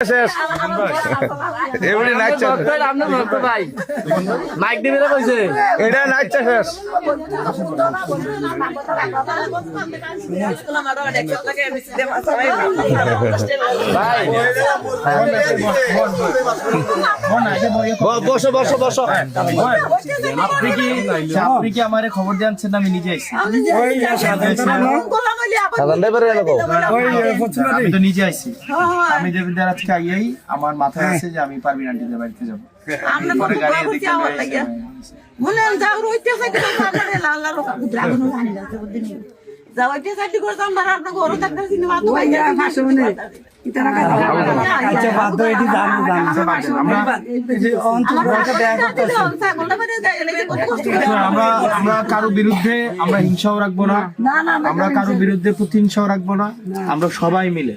শেষ। এমনি নাচছে ভাই মাইক দিবি না কইছে। এটা নাচছে শেষ। ভাই ব- বসো বসো বসো। আপনি কি আপনি কি আমারে খবর দিয়েছেন আমি নিজে আইছি? সাধারণ ড্রাইভারের আমি তো নিজে আইছি। আমি আমার মাথায় আছে যে আমি আন্টিদের বাড়িতে যাব। পরে গাড়ি দেখে আমরা আমরা আমরা কারও? বিরুদ্ধে আমরা হিংসাও রাখব না। আমরা কারও বিরুদ্ধে প্রতিহিংসাও রাখব না। আমরা সবাই মিলে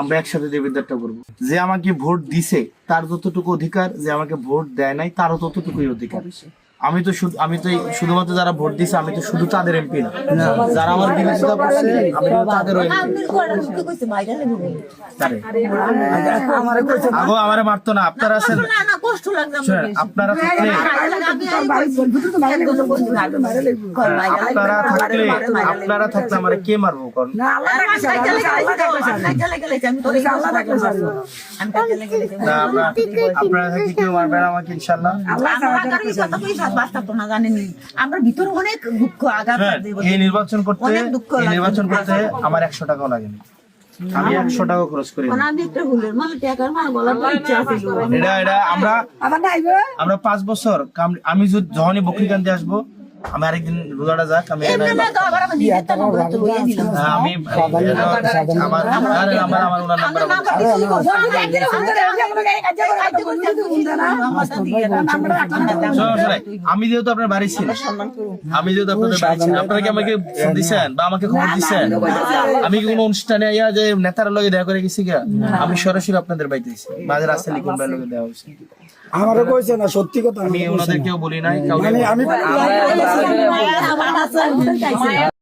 আমরা একসাথে দেবিদারটা করব। যে আমাকে ভোট দিছে তার যতটুকু অধিকার যে আমাকে ভোট দেয় নাই তারও ততটুকুই অধিকার। আমি তো শুধু আমি তো শুধুমাত্র যারা ভোট দিছে আমি তো শুধু তাদের এমপি না। যারা আমার বিরোধিতা করছে আমি তো তাদেরও এমপি আমারে মারতো না আপনারা আছেন শুনেন, আপনারা থাকলে আপনারা থাকলে আপনারা থাকলে আমারে কে মারবো কোন আপনারা থাকলে কেউ মারবে না আমাকে ইনশাল্লাহ আমরা ভিতরে অনেক দুঃখ আঘাত হ্যাঁ, এই নির্বাচন করতে। নির্বাচন করতে আমার একশো টাকাও লাগেনি। আমি একশো টাকা খরচ করি। মানে মানে এটা এটা আমরা আমরা পাঁচ বছর আমি যদি যখনই বকরিকান্তি আসব আমি আরেকদিন রোজাটা যাক আমি আমি। হ্যাঁ, আমার আমার আমার ওনার নাম্বার। আমি যেহেতু আপনার বাড়ি ছিল আমি যেহেতু আপনাদের বাড়ি ছিল আপনারা কি আমাকে দিছেন বা আমাকে খবর দিছেন আমি কি কোনো অনুষ্ঠানে আইয়া যে নেতার লগে দেখা করে গেছি গা আমি সরাসরি আপনাদের বাড়িতে গেছি বাজার আসতে লিখুন ভাই লগে দেওয়া হয়েছে আমারও কইছে না সত্যি কথা আমি ওনাদেরকেও বলি নাই কাউকে আমি আছে, আমার আছে।